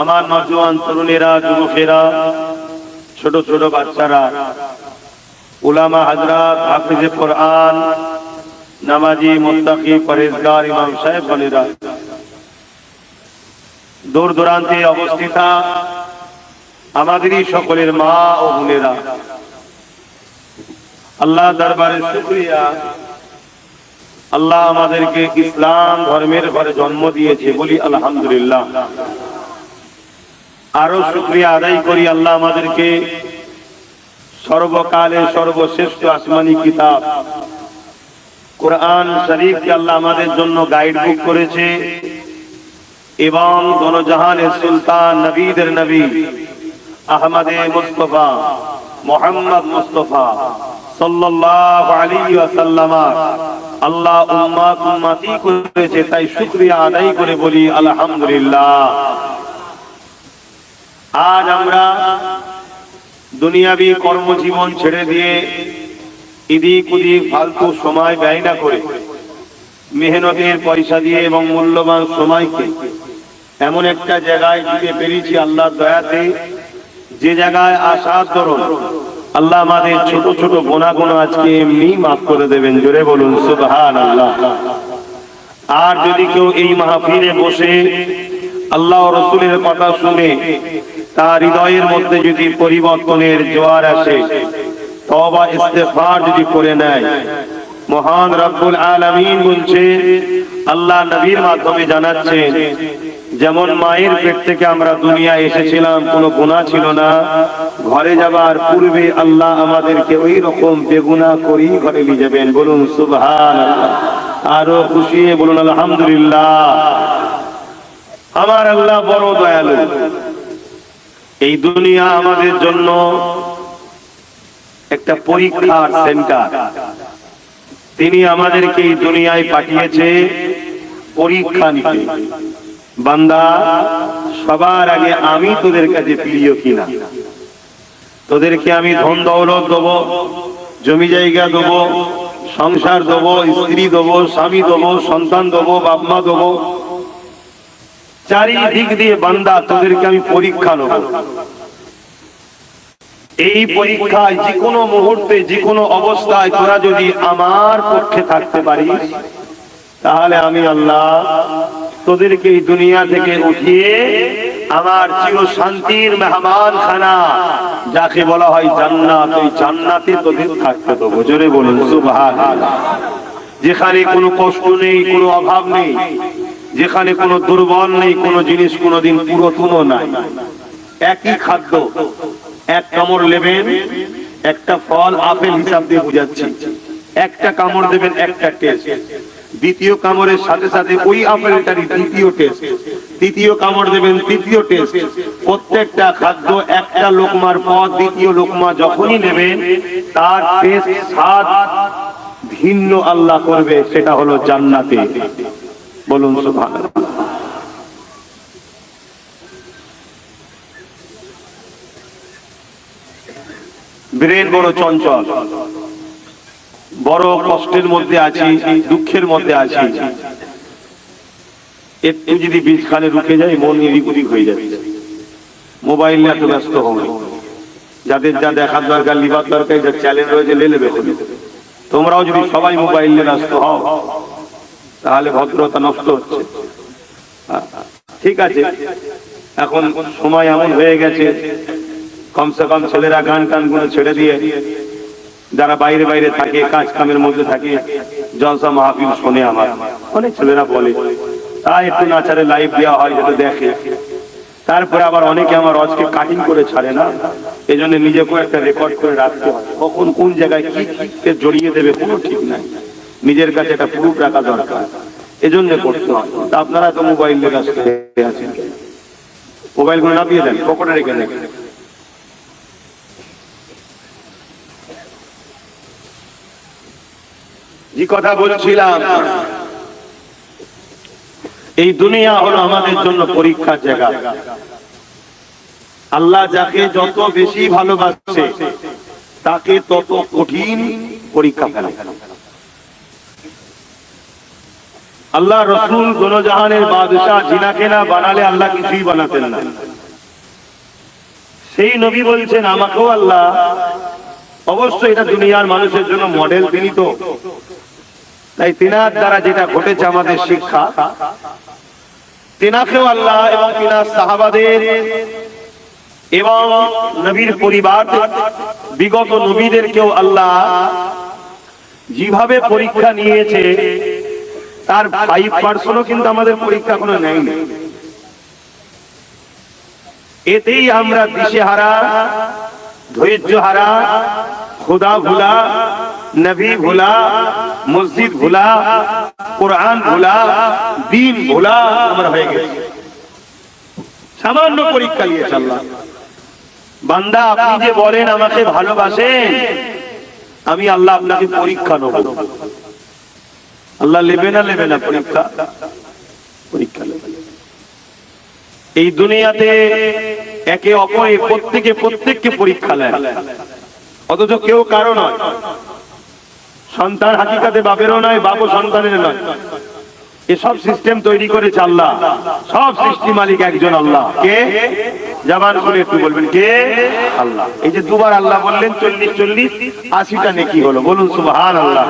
আমার নজওয়ান তরুণেরা, যুবকেরা, ছোট ছোট বাচ্চারা, উলামা হাজরাত হাফিজে কোরআন, নামাজি মুত্তাকি পরেজগার ইমাম সাহেব বনেরা দূর দূরান্তে অবস্থিতা আমাদেরই সকলের মা ও বোনেরা, আল্লাহ দরবারে শুক্রিয়া। আল্লাহ আমাদেরকে ইসলাম ধর্মের ঘরে জন্ম দিয়েছে বলি আলহামদুলিল্লাহ। আরও শুক্রিয়া আদায় করি আল্লাহ আমাদেরকে সর্বকালে সর্বশ্রেষ্ঠ আসমানি কিতাব। কোরআন শরীফকে আল্লাহ আমাদের জন্য গাইড বুক করেছে এবং দনজাহানের সুলতান নবীদের নবী আহমদে মুস্তফা, মোহাম্মদ মুস্তফা সাল্লাল্লাহু আলাইহি ওয়াসাল্লাম আল্লাহ উম্মাত উম্মতি করেছে, তাই শুকরিয়া আদায় করে বলি, আলহামদুলিল্লাহ। আজ আমরা দুনিয়াবি কর্মজীবন ছেড়ে দিয়ে ইদিক উদিক ফালতু সময় ব্যয় না করে মেহনতের পয়সা দিয়ে এবং মূল্যবান সময়কে এমন একটা জায়গায় দিতে পেরেছি আল্লাহ দয়াতে, যে জায়গায় আসার দরুন আল্লাহ আমাদের ছোট ছোট গোনা গোনা আজকে এমনি মাফ করে দেবেন। জোরে বলুন সুবহান আল্লাহ আর যদি কেউ এই মাহফিলে বসে আল্লাহ রসুলের কথা শুনে তার হৃদয়ের মধ্যে যদি পরিবর্তনের জোয়ার আসে তবা ইস্তেফার যদি করে নেয়। মহান রব্বুল আলামিন বলছে, আল্লাহ নবীর মাধ্যমে জানাচ্ছেন, যেমন মায়ের পেট থেকে আমরা দুনিয়া এসেছিলাম, কোনো গুণা ছিল না। ঘরে যাবার পূর্বে আল্লাহ আমাদেরকে ওই রকম বেগুনা করি ঘরে নিয়ে যাবেন। বলুন সুবহান আরও খুশিয়ে বলুন, আলহামদুলিল্লাহ। আমার আল্লাহ বড় দয়ালু। এই দুনিয়া আমাদের জন্য একটা পরীক্ষার সেন্টার। তিনি আমাদেরকে এই দুনিয়ায় পাঠিয়েছে পরীক্ষা নিতে। বান্দা, সবার আগে আমি তোদের কাছে প্রিয় কিনা? তোদেরকে আমি ধন দৌলত দেবো, জমি জায়গা দেবো, সংসার দেবো, স্ত্রী দেবো, স্বামী দেবো, সন্তান দেবো বাপমা দেবো চারিদিক দিয়ে বান্দা, তোদেরকে আমি পরীক্ষা নেব। এই পরীক্ষায় যে কোনো মুহূর্তে যে কোনো অবস্থায় তোরা যদি আমার পক্ষে থাকতে পারিস, তাহলে আমি আল্লাহ তোদেরকে এই দুনিয়া থেকে উঠিয়ে আমার চির শান্তির মেহমান খানা যাকে বলা হয় জান্নাত ওই জান্নাতে তোদের থাকতে দেবো। জোরে বলুন সুবহান যেখানে কোনো কষ্ট নেই, কোনো অভাব নেই। যেখানে কোনো দুর্বল নেই, কোনো জিনিস কোনোদিন পুরাতনও নাই। একই খাদ্য, এক কামড় নেবেন, একটা ফল, আপেল হিসাব দিয়ে বুঝাচ্ছি। একটা কামড় দেবেন, একটা টেস্ট দ্বিতীয় কামড়ের সাথে সাথে ওই আপেলটারই দ্বিতীয় টেস্ট তৃতীয় কামড় দেবেন, তৃতীয় টেস্ট প্রত্যেকটা খাদ্য একটা লোকমার পর দ্বিতীয় লোকমা যখনই নেবেন, তার টেস্ট স্বাদ ভিন্ন আল্লাহ করবে, সেটা হলো জান্নাতে। বলুন, সুবহানাল্লাহ। ব্রেন বড় চঞ্চল। বড় কষ্টের মধ্যে আছি, দুঃখের মধ্যে আছি। একটু যদি বীজখানে রুখে যায় মন এদিক হয়ে যাবে মোবাইল নিয়ে এত ব্যস্ত হবে যাদের যা দেখার দরকার লিবার দরকার, যা চ্যালেঞ্জ রয়েছে লে নেবে। তোমরাও যদি সবাই মোবাইল নিয়ে ব্যস্ত হও তাহলে ভদ্রতা নষ্ট হচ্ছে। ঠিক আছে, এখন সময় এমন হয়ে গেছে, কমসে কম ছেলেরা গান টানগুলো ছেড়ে দিয়ে যারা বাইরে বাইরে থাকে, কাজ কামের মধ্যে থাকে, জলসা মাহফিল শোনে আমার। অনেক ছেলেরা বলে, তাই একটু নাচারে লাইভ দেওয়া হয় যেটা দেখে। তারপরে আবার অনেকে আমার আজকে কাটিং করে ছাড়ে না এই জন্য নিজেকেও একটা রেকর্ড করে রাখতে হয়। কখন কোন জায়গায় কি জড়িয়ে দেবে কোনো ঠিক নাই। নিজের কাছে একটা প্রুফ রাখা দরকার। এজন্য করতে হয় আপনারা তো মোবাইল নিয়ে হয়ে আছেন মোবাইলগুলো নামিয়ে দেন, পকেটে রেখে দেন। যে কথা বলছিলাম। এই দুনিয়া হলো আমাদের জন্য পরীক্ষার জায়গা। আল্লাহ যাকে যত বেশি ভালোবাসে, তাকে তত কঠিন পরীক্ষা ফেলে। আল্লাহ রসুল দোনজাহানের বাদশাহ জিনাকে না বানালে আল্লাহ কিছুই বানাতেন না। সেই নবী বলছেন, আমাকেও আল্লাহ। অবশ্যই এটা দুনিয়ার মানুষের জন্য মডেল, তিনি তো। তাই তিনার দ্বারা যেটা ঘটেছে আমাদের শিক্ষা, তিনাকেও আল্লাহ এবং তিনার সাহাবাদের এবং নবীর পরিবার, বিগত নবীদেরকেও আল্লাহ যেভাবে পরীক্ষা নিয়েছে তার ফাইভ পার্সেন্টও কিন্তু আমাদের পরীক্ষা কোনো নেয়নি। এতেই আমরা দিশেহারা ধৈর্য হারা খুদা ভুলা, নবী ভুলা, মসজিদ ভুলা, কোরআন ভুলা, দিন ভুলা আমরা হয়ে গেছি। সামান্য পরীক্ষা নিয়েছে আল্লাহ। বান্দা, আপনি যে বলেন আমাকে ভালোবাসেন, আমি আল্লাহ আপনাকে পরীক্ষা নেব। আল্লাহ নেবে না নেবে না পরীক্ষা? পরীক্ষা এই দুনিয়াতে একে অপরে প্রত্যেকে প্রত্যেককে পরীক্ষা নেয়। অথচ কেউ কারও নয়। সন্তান হাকিকাতে বাপেরও নয়, বাপও সন্তানের নয়। এসব সিস্টেম তৈরি করেছে আল্লাহ। সব সৃষ্টি মালিক একজন আল্লাহ। কে? জবান করে একটু বলবেন, কে? আল্লাহ। এই যে দুবার আল্লাহ বললেন, চল্লিশ চল্লিশ, আশিটা নেকি হলো। বলুন সুবহান আল্লাহ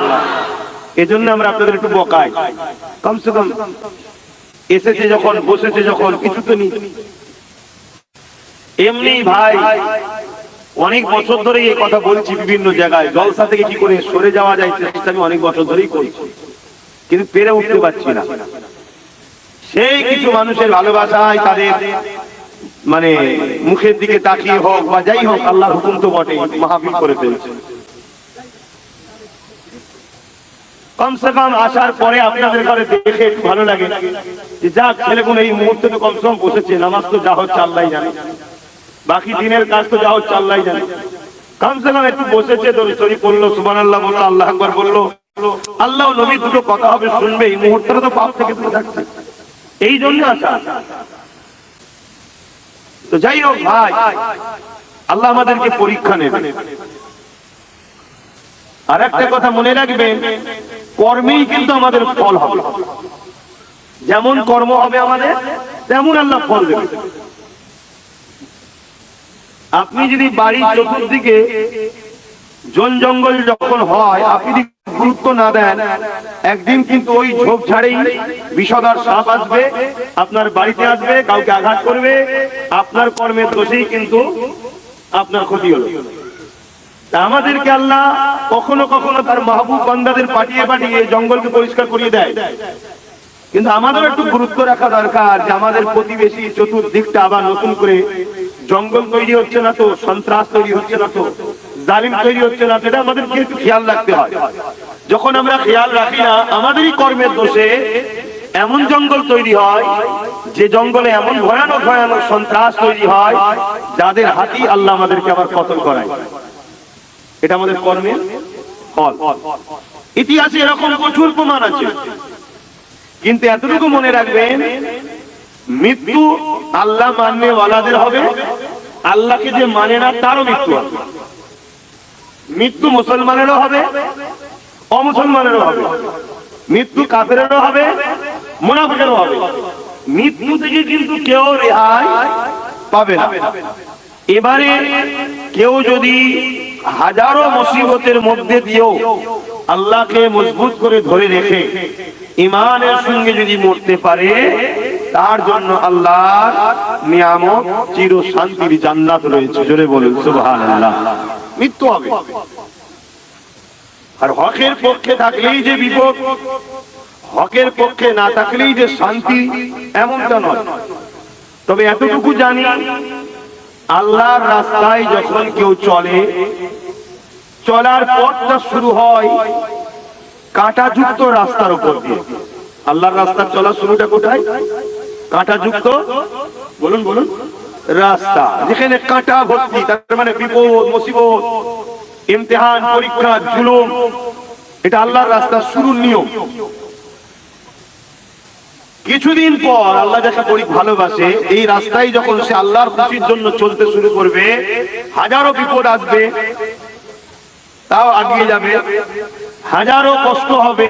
এজন্য আমরা আপনাদের একটু বকাই। কমসে কম এসেছে যখন, বসেছে যখন, কিছু তো নেই। এমনি ভাই, অনেক বছর ধরে এই কথা বলছি বিভিন্ন জায়গায়। জলসা থেকে কি করে সরে যাওয়া যায় চেষ্টা আমি অনেক বছর ধরেই করছি। কিন্তু পেরে উঠতে পারছি না। সেই কিছু মানুষের ভালোবাসায় তাদের মানে মুখের দিকে তাকিয়ে হোক বা যাই হোক আল্লাহ হুকুম তো বটে মাহফিল করে ফেলছে। কমসে কম আসার পরে আপনাদের ঘরে দেখে একটু ভালো লাগে। যে যাক ছেলেগুলো এই মুহূর্তে তো কমসে কম বসেছে, নামাজ তো যা হচ্ছে আল্লাহ জানে। বাকি দিনের কাজ তো যা হচ্ছে আল্লাহ জানে। কমসে কম একটু বসেছে দরিচরি পড়ল সুবান আল্লাহ বলল, আল্লাহ একবার বলল, আল্লাহ নবী দুটো কথা হবে শুনবে, এই মুহূর্তে তো পাপ থেকে দূরে থাকছে এই জন্য আসা। তো যাই হোক ভাই, আল্লাহ আমাদেরকে পরীক্ষা নেবে। আর একটা কথা মনে রাখবেন কর্মেই কিন্তু আমাদের ফল হবে। যেমন কর্ম হবে আমাদের, তেমন আল্লাহ ফল দেবে। আপনি যদি বাড়ির চতুর্দিকে জন জঙ্গল যখন হয়, আপনি যদি গুরুত্ব না দেন, একদিন কিন্তু ওই ঝোপ ঝাড়েই বিষধর সাপ আসবে, আপনার বাড়িতে আসবে, কাউকে আঘাত করবে, আপনার কর্মের দোষেই কিন্তু আপনার ক্ষতি হলো। আমাদেরকে আল্লাহ কখনো কখনো তার মাহবুব বান্দাদের পাঠিয়ে পাঠিয়ে জঙ্গলকে পরিষ্কার করিয়ে দেয়। কিন্তু আমাদের একটু গুরুত্ব রাখা দরকার যে আমাদের প্রতিবেশী চতুর্দিকটা আবার নতুন করে জঙ্গল তৈরি হচ্ছে না তো, সন্ত্রাস তৈরি হচ্ছে না তো, জালিম তৈরি হচ্ছে না সেটা আমাদেরকে একটু খেয়াল রাখতে হয়। যখন আমরা খেয়াল রাখি না, আমাদেরই কর্মের দোষে এমন জঙ্গল তৈরি হয়, যে জঙ্গলে এমন ভয়ানক ভয়ানক সন্ত্রাস তৈরি হয়, যাদের হাতি আল্লাহ আমাদেরকে আবার কতল করায়। এটা আমাদের কর্মের ফল ইতিহাসে এরকম প্রচুর প্রমাণ আছে। কিন্তু এতটুকু মনে রাখবেন, মৃত্যু আল্লাহ মাননে ওয়ালাদের হবে। আল্লাহকে যে মানে না, তারও মৃত্যু হবে মৃত্যু মুসলমানেরও হবে, অমুসলমানেরও হবে। মৃত্যু কাফেরেরও হবে, মুনাফিকেরও হবে। মৃত্যু থেকে কিন্তু কেউ রেহাই পাবে না। এবারে কেউ যদি হাজারো মুসিবতের মধ্যে দিয়েও আল্লাহকে মজবুত করে ধরে রেখে ইমানের সঙ্গে যদি মরতে পারে, তার জন্য আল্লাহর নিয়ামত চির শান্তির জান্নাত রয়েছে। জোরে বলুন, সুবহানাল্লাহ। মৃত্যু হবে। আর হকের পক্ষে থাকলেই যে বিপদ, হকের পক্ষে না থাকলেই যে শান্তি, এমনটা নয়। তবে এতটুকু জানি আল্লাহর রাস্তায় যখন কেউ চলে, চলার পথটা শুরু হয় কাঁটাযুক্ত রাস্তার উপর দিয়ে। আল্লাহর রাস্তার চলা শুরুটা কোথায়? কাঁটাযুক্ত? বলুন বলুন। রাস্তা। যেখানে কাঁটা ভর্তি, তার মানে বিপদ, মুসিবত, ইমতিহান, পরীক্ষা, জুলুম, এটা আল্লাহর রাস্তার শুরুর নিয়ম। কিছুদিন পর আল্লাহ যাকে বড়ি ভালোবাসে, এই রাস্তায় যখন সে আল্লাহর খুশির জন্য চলতে শুরু করবে, হাজারো বিপদ আসবে, তাও আগিয়ে যাবে, হাজারো কষ্ট হবে,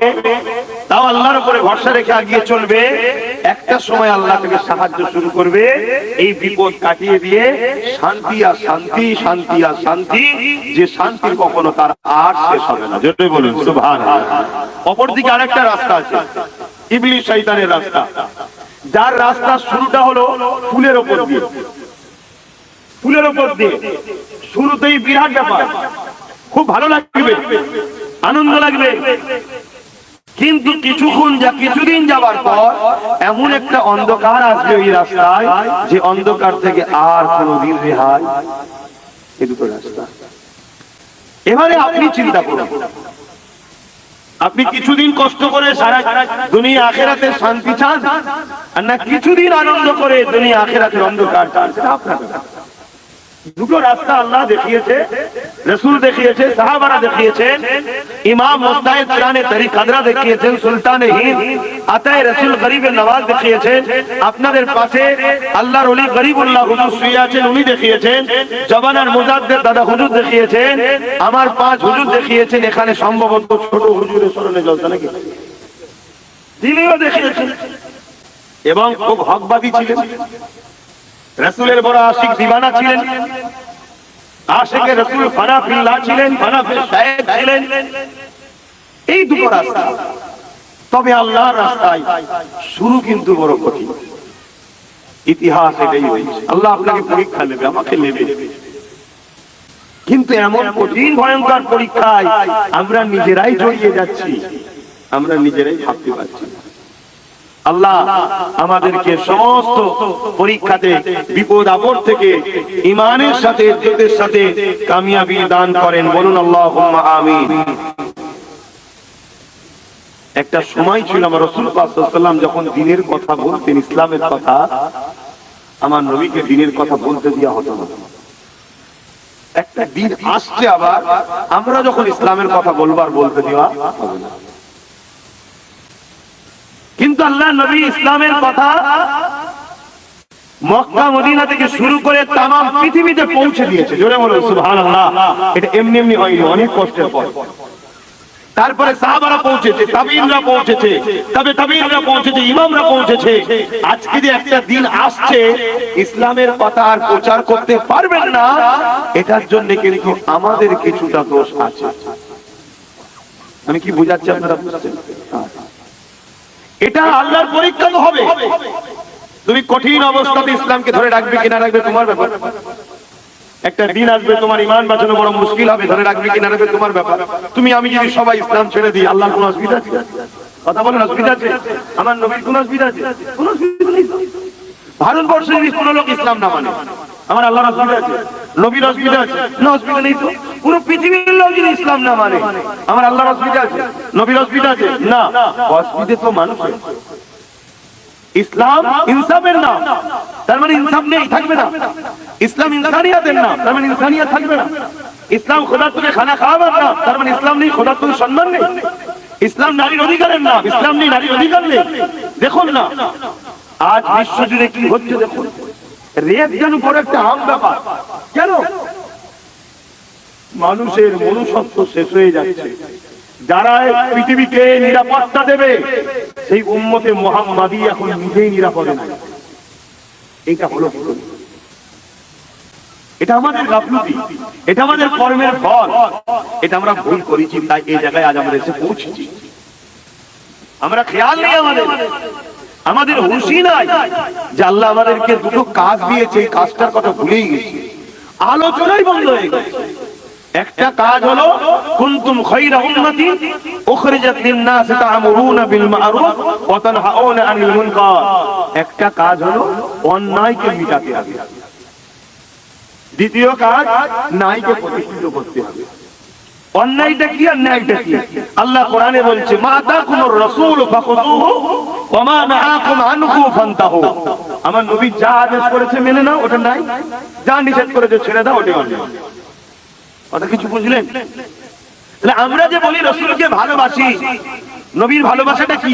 তাও আল্লাহর উপরে ভরসা রেখে আগিয়ে চলবে। একটা সময় আল্লাহ থেকে সাহায্য শুরু করবে, এই বিপদ কাটিয়ে দিয়ে শান্তি আর শান্তি শান্তি আর শান্তি, যে শান্তি কখনো তার আর শেষ হবে না। যেটাই বলুন সুভান অপরদিকে আরেকটা রাস্তা আছে। ইবলিশ শয়তানের রাস্তা। যার রাস্তা শুরুটা হলো ফুলের ওপর দিয়ে। ফুলের ওপর দিয়ে। শুরুতেই বিরাট ব্যাপার। খুব ভালো লাগবে। আনন্দ লাগবে। কিন্তু কিছুক্ষণ যা কিছুদিন যাবার পর এমন একটা অন্ধকার আসবে ওই রাস্তায় যে অন্ধকার থেকে আর কোনোদিন রেহাই এ দুটো রাস্তা। এবারে আপনি চিন্তা করুন। আপনি কিছুদিন কষ্ট করে সারা দুনিয়া আখেরাতে শান্তি চান আর না কিছুদিন আনন্দ করে দুনিয়া আখেরাতের অন্ধকার চান সেটা আপনার। দুটো রাস্তা আল্লাহ দেখিয়েছে, রসুল দেখিয়েছে, সাহাবারা দেখিয়েছেন ইমাম মোস্তাহিদ কোরআনে তরিকাদরা দেখিয়েছেন, সুলতানে হিন্দ, আতায় রসুল গরিবের নওয়াজ দেখিয়েছেন আপনাদের পাশে আল্লাহর ওলি গরিবুল্লাহ হুজুর শুয়ে আছেন, উনি দেখিয়েছেন, জবানার মুজাদ্দের দাদা হুজুর দেখিয়েছেন, আমার পাঁচ হুজুর দেখিয়েছেন, এখানে সম্ভবত ছোট হুজুরের স্মরণে জলসা নাকি? তিনিও দেখিয়েছেন। এবং খুব হকবাদী ছিলেন। রসুলের বড় আশিক দিবানা ছিলেন। আশেকে রসুল ফানাফিল্লাহ ছিলেন ফানাফিল সাহেব ছিলেন। এই দুটো রাস্তা। তবে আল্লাহর রাস্তায় শুরু কিন্তু বড় কঠিন। ইতিহাস আল্লাহ আপনাকে পরীক্ষা নেবে, আমাকে নেবে। কিন্তু এমন কঠিন, ভয়ঙ্কর পরীক্ষায় আমরা নিজেরাই জড়িয়ে যাচ্ছি, আমরা নিজেরাই ভাবতে পারছি না। আল্লাহ আমাদেরকে সমস্ত পরীক্ষাতে বিপদ আপদ থেকে ইমানের সাথে ইজ্জতের সাথে কামিয়াবি দান করেন। বলুন আল্লাহ আমিন। একটা সময় ছিল আমার রসুল সাল্লাম যখন দিনের কথা বলতেন, ইসলামের কথা, আমার নবীকে দিনের কথা বলতে দেওয়া হতো না। একটা দিন আসছে আবার, আমরা যখন ইসলামের কথা বলবার বলতে দেওয়া হবে না। কিন্তু আল্লাহ নবী ইসলামের কথা মক্কা, মদিনা থেকে শুরু করে তাম পৃথিবীতে পৌঁছে দিয়েছে। জোরে বলুন, সুবহানাল্লাহ। এটা এমনি এমনি হয়নি, অনেক কষ্টের পর। তারপরে সাহাবারা পৌঁছেছে, তাবিনরা পৌঁছেছে, তবে তাবিনরা পৌঁছেছে, ইমামরা পৌঁছেছে। আজকে যে একটা দিন আসছে, ইসলামের কথা আর প্রচার করতে পারবেন না, এটার জন্য কিন্তু আমাদের কিছুটা দোষ আছে। আমি কি বুঝাচ্ছি আপনারা বুঝছেন? এটা আল্লাহর পরীক্ষা তো হবে। তুমি কঠিন অবস্থাতে ইসলামকে ধরে রাখবে কিনা রাখবে তোমার ব্যাপার। একটা দিন আসবে তোমার ইমান বাঁচানো বড় মুশকিল হবে, ধরে রাখবে কিনা রাখবে তোমার ব্যাপার। তুমি, আমি যদি সবাই ইসলাম ছেড়ে দিই, আল্লাহর কোনো অসুবিধা আছে? কথা বলেন, অসুবিধা আছে? আমার নবীর কোনো অসুবিধা আছে? কোনো অসুবিধা নেই তো। ভারতবর্ষে যদি কোনো লোক ইসলাম না মানে। আমার আল্লাহর অসুবিধা আছে। নবীর অসুবিধা আছে না অসুবিধা নেই তো। পুরো পৃথিবীর ইসলাম না মানে আমার আল্লাহর অসুবিধা আছে নবীর অসুবিধা আছে না। অসুবিধা তো মানুষের ইসলাম ইনসাফের নাম। তার মানে ইনসাফ নেই, থাকবে না। ইসলাম ইনসানিয়াতের নাম। তার মানে ইনসানিয়াত থাকবে না। ইসলাম খোদার তোকে খানা খাওয়াবার তার মানে ইসলাম নেই, খোদার তোকে সম্মান নেই। ইসলাম নারীর অধিকারের নাম। ইসলাম নেই, নারীর অধিকার নেই। দেখুন না। আজ বিশ্ব জুড়ে কি হচ্ছে দেখুন। রেপ যেন বড় একটা আম ব্যাপার। কেন? মানুষের মনুষ্যত্ব শেষ হয়ে যাচ্ছে। যারা পৃথিবীকে নিরাপত্তা দেবে, সেই উম্মতে মোহাম্মাদি এখন নিজেই নিরাপদে নাই। এটা হলো। এটা আমাদের গাফলতি এটা আমাদের কর্মের ফল। এটা আমরা ভুল করেছি, তাই এই জায়গায় আজ আমরা এসে পৌঁছেছি। আমরা খেয়াল নেই আমাদের। আমাদের হুঁশি নাই যে আল্লাহ আমাদেরকে দুটো কাজ দিয়েছে এই কাজটার কথা ভুলেই গেছি। আলোচনাই বন্ধ হয়ে গেছে। একটা কাজ হলো কুনতুম খায়রা উম্মতি উখরিজাত লিন-নাস তা'মুরুনা বিল মা'রুফ ওয়া তানহাউনা আনিল মুনকার। একটা কাজ হলো অন্যায়কে মিটাতে হবে। দ্বিতীয় কাজ ন্যায়কে প্রতিষ্ঠিত করতে হবে। অন্যায়টা কি আর ন্যায়টা কি? আল্লাহ কোরআনে বলছে, মা তাকুমুর রাসূল ফাখুযুহু ওয়া মা নাহাকুম আনহু ফান্তাহু। আমার নবী যা আদেশ করেছে মেনে নাও, ওটা নাই। যা নিষেধ করেছে ছেড়ে দাও ওটা অন্যায়। কথা কিছু বুঝলেন? তাহলে আমরা যে বলি, রসুলকে ভালোবাসি নবীর ভালোবাসাটা কি?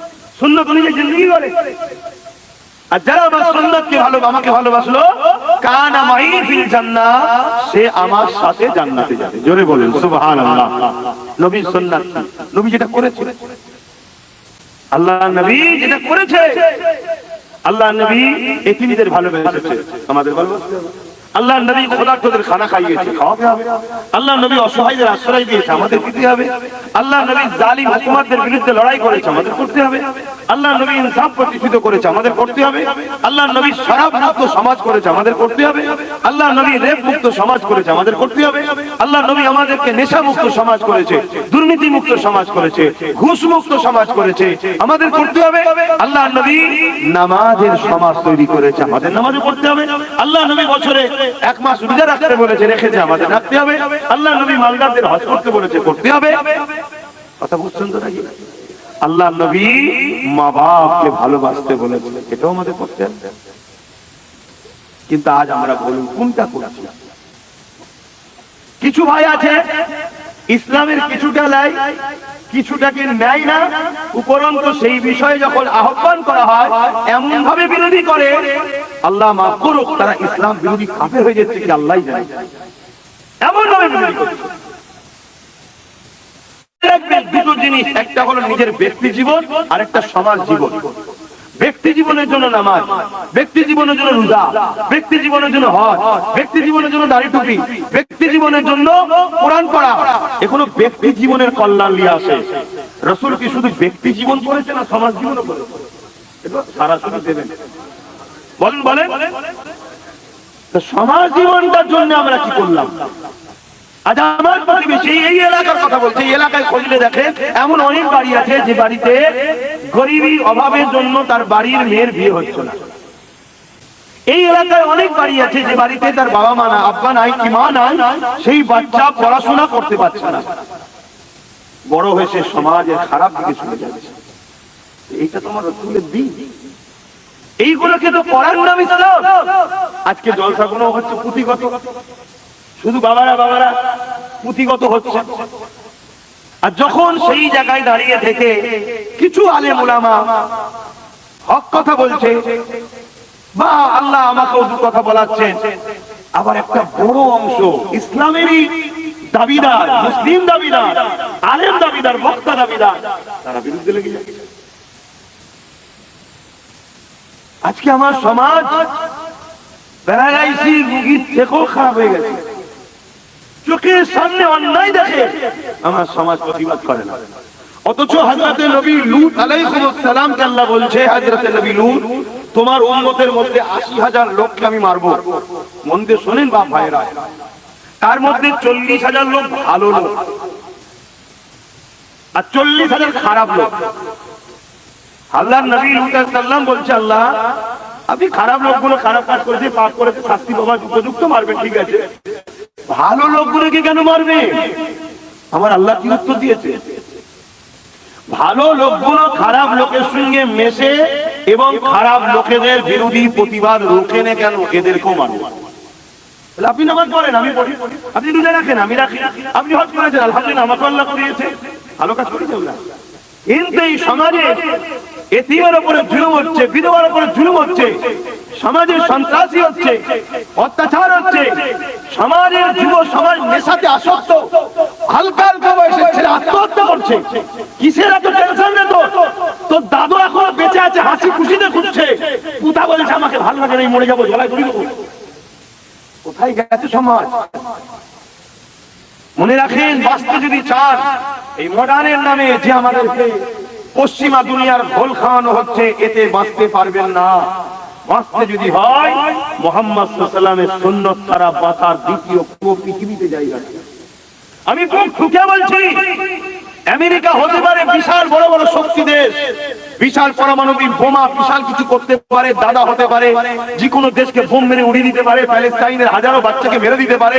সুন্নত অনুযায়ী জিন্দগি করে। আর যারা আমার ভালো, আমাকে ভালোবাসলো, কান আমাই ফিল সে আমার সাথে জান্নাতে যাবে। জোরে বলেন সুন্নাত নবী যেটা করেছে। আল্লাহ নবী যেটা করেছে। আল্লাহ নবী এতিমদের ভালোবেসেছে। আমাদের ভালোবাসতে হবে। আল্লাহ নবী খোদার্থদের খানা খাইয়েছে খাওয়াতে হবে। আল্লাহ নবী অসহায়দের আশ্রয় দিয়েছে, আমাদের দিতে হবে। আল্লাহ নবী জালিম হুকুমাতদের বিরুদ্ধে লড়াই করেছে, আমাদের করতে হবে। আল্লাহ নবী ইনসাফ প্রতিষ্ঠিত করেছে, আমাদের করতে হবে। আল্লাহ নবী শরাব মুক্ত সমাজ করেছে, আমাদের করতে হবে। আল্লাহ নবী রেপ মুক্ত সমাজ করেছে, আমাদের করতে হবে। আল্লাহ নবী আমাদেরকে নেশা মুক্ত সমাজ করেছে দুর্নীতি মুক্ত সমাজ করেছে ঘুষ মুক্ত সমাজ করেছে, আমাদের করতে হবে। আল্লাহ নবী নামাজের সমাজ তৈরি করেছে, আমাদের নামাজও করতে হবে। আল্লাহ নবী বছরে এক মাস রোজা রাখতে বলেছে, রেখেছে আমাদের, রাখতে হবে। আল্লাহ নবী মালদারদের হজ করতে বলেছে, করতে হবে। কথা বুঝছেন তো নাকি? আল্লাহ নবী মা বাপকে ভালোবাসতে বলেছে, এটাও আমাদের করতে হবে কিন্তু আজ আমরা বলুন, কোনটা করছি? কিছু ভাই আছে ইসলামের কিছুটা লাই কিছুটাকে নেয় না, উপরন্ত সেই বিষয়ে যখন আহ্বান করা হয় এমন ভাবে বিরোধী করে, আল্লাহ মাফ করুক, তারা ইসলাম বিরোধী কাফের হয়ে যাচ্ছে কি আল্লাহ জানে। এমন ভাবে বিরোধী করছে। দুটো জিনিস, একটা হলো নিজের ব্যক্তি জীবন আর একটা সমাজ জীবন। ব্যক্তি জীবনের জন্য নামাজ, ব্যক্তি জীবনের জন্য রোজা, ব্যক্তি জীবনের জন্য হজ, ব্যক্তি জীবনের জন্য দাড়ি টুপি, ব্যক্তি জীবনের জন্য কোরআন পড়া। এখনও ব্যক্তি জীবনের কল্যাণ নিয়ে আসে। রসুল কি শুধু ব্যক্তি জীবন করেছে না সমাজ করেছে? এটা সরাসরি দেবেন। বলেন বলেন। সমাজ জীবনটার জন্য আমরা কি করলাম? আজ আমার প্রতিবেশী এই এলাকার কথা বলছে, এই এলাকায় খুঁজলে দেখে এমন অনেক বাড়ি আছে যে বাড়িতে গরিবী অভাবের জন্য তার বাড়ির মেয়ের বিয়ে হচ্ছে না। এই এলাকায় অনেক বাড়ি আছে যে বাড়িতে তার বাবা মা না আব্বা নাই, কি মা নাই, সেই বাচ্চা পড়াশোনা করতে পারছে না। বড় হয়ে সে সমাজের খারাপ দিকে চলে যাচ্ছে। এইটা তোমার রসুলের দিন। এইগুলোকে তো ইসলাম। আজকে জলসাগুলো হচ্ছে পুঁথিগত। শুধু বাবারা বাবারা, পুঁথিগত হচ্ছে। আর যখন সেই জায়গায় দাঁড়িয়ে থেকে কিছু আলেম ওলামা হক কথা বলছে, বা আল্লাহ আমাকে দু কথা বলাচ্ছেন। আবার একটা বড় অংশ ইসলামেরই দাবিদার, মুসলিম দাবিদার, আলেম দাবিদার, বক্তা দাবিদার, তারা বিরুদ্ধে লেগে যাচ্ছে আজকে আমার সমাজ প্যারালাইসিস রুগীর থেকেও খারাপ হয়ে গেছে। চোখের সামনে অন্যায় দেখে আমার সমাজ প্রতিবাদ করে না। অথচ হাজরাতে নবী লুত আলাইহিস সালামকে আল্লাহ বলছে হাজরাতে নবী লুত, তোমার উম্মতের মধ্যে আশি হাজার লোককে আমি মারবো। মন দিয়ে শোনেন বাপ ভাইরা তার মধ্যে চল্লিশ হাজার লোক ভালো লোক। আর চল্লিশ হাজার খারাপ লোক। আল্লাহ নবী লুত আলাইহিস বলছে, আল্লাহ, আপনি খারাপ লোকগুলো খারাপ কাজ করেছে, পাপ করেছে, শাস্তি পাবার উপযুক্ত মারবেন ঠিক আছে। ভালো লোকগুলোকে কেন মারবে? আমার আল্লাহ কি উত্তর দিয়েছে? ভালো লোকগুলো খারাপ লোকের সঙ্গে মেশে এবং খারাপ লোকেদের বিরোধী প্রতিবাদ রোখে না কেন? এদেরকেও মারবে আপনি নামাজ পড়েন, আমি পড়ি। আপনি রোজা রাখেন, আমি রাখি। আপনি হজ করেছেন, আলহামদুলিল্লাহ, আমাকে আল্লাহ করিয়েছে। ভালো কাজ কিন্তু এই সমাজে এতিমের উপরে জুলুম হচ্ছে, বিধবার উপরে জুলুম হচ্ছে। সমাজে সন্ত্রাসী হচ্ছে, অত্যাচার হচ্ছে, সমাজের যুব সমাজ নেশাতে আসক্ত, হালকা হালকা বয়সের ছেলে আত্মহত্যা করছে। কিসের এত টেনশন রে তোর? দাদু এখনও বেঁচে আছে, হাসি খুশিতে খুঁজছে। পুতা বলছে, আমাকে ভালো লাগে না মরে যাব জলায় ধরি কোথায় গেছে সমাজ? মনে রাখেন বাঁচতে যদি চান, এই মডার্নের নামে যে আমাদেরকে পশ্চিমা দুনিয়ার ঘোল খাওয়ানো হচ্ছে, এতে বাঁচতে পারবেন না। বাঁচতে যদি হয়, মোহাম্মদ সাল্লামের সুন্নত ছাড়া বাঁচার দ্বিতীয় কোনো পৃথিবীতে জায়গা আমি খুব ঠুকে বলছি, আমেরিকা হতে পারে বিশাল বড় বড় শক্তি দেশ, বিশাল পারমাণবিক বোমা, বিশাল কিছু করতে পারে, দাদা হতে পারে যে কোনো দেশকে বোম মেরে উড়িয়ে দিতে পারে প্যালেস্টাইনের হাজারো বাচ্চাকে মেরে দিতে পারে,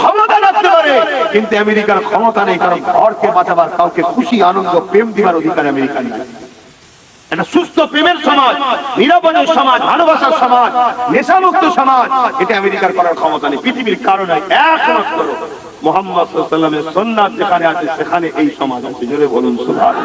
ক্ষমতা রাখতে পারে, কিন্তু আমেরিকার ক্ষমতা নেই, কারণ ঘরকে বাঁচাবার, কাউকে খুশি, আনন্দ, প্রেম দিবার অধিকার আমেরিকার নাই। একটা সুস্থ প্রেমের সমাজ নিরাপদের সমাজ, ভালোবাসার সমাজ, নেশামুক্ত সমাজ, এটা আমেরিকার করার ক্ষমতা নেই। পৃথিবীর কারণে একমাত্র মোহাম্মদ সাল্লামের সন্ন্যাস যেখানে আছে, সেখানে এই সমাজ আছে। জোরে বলুন সুভাষ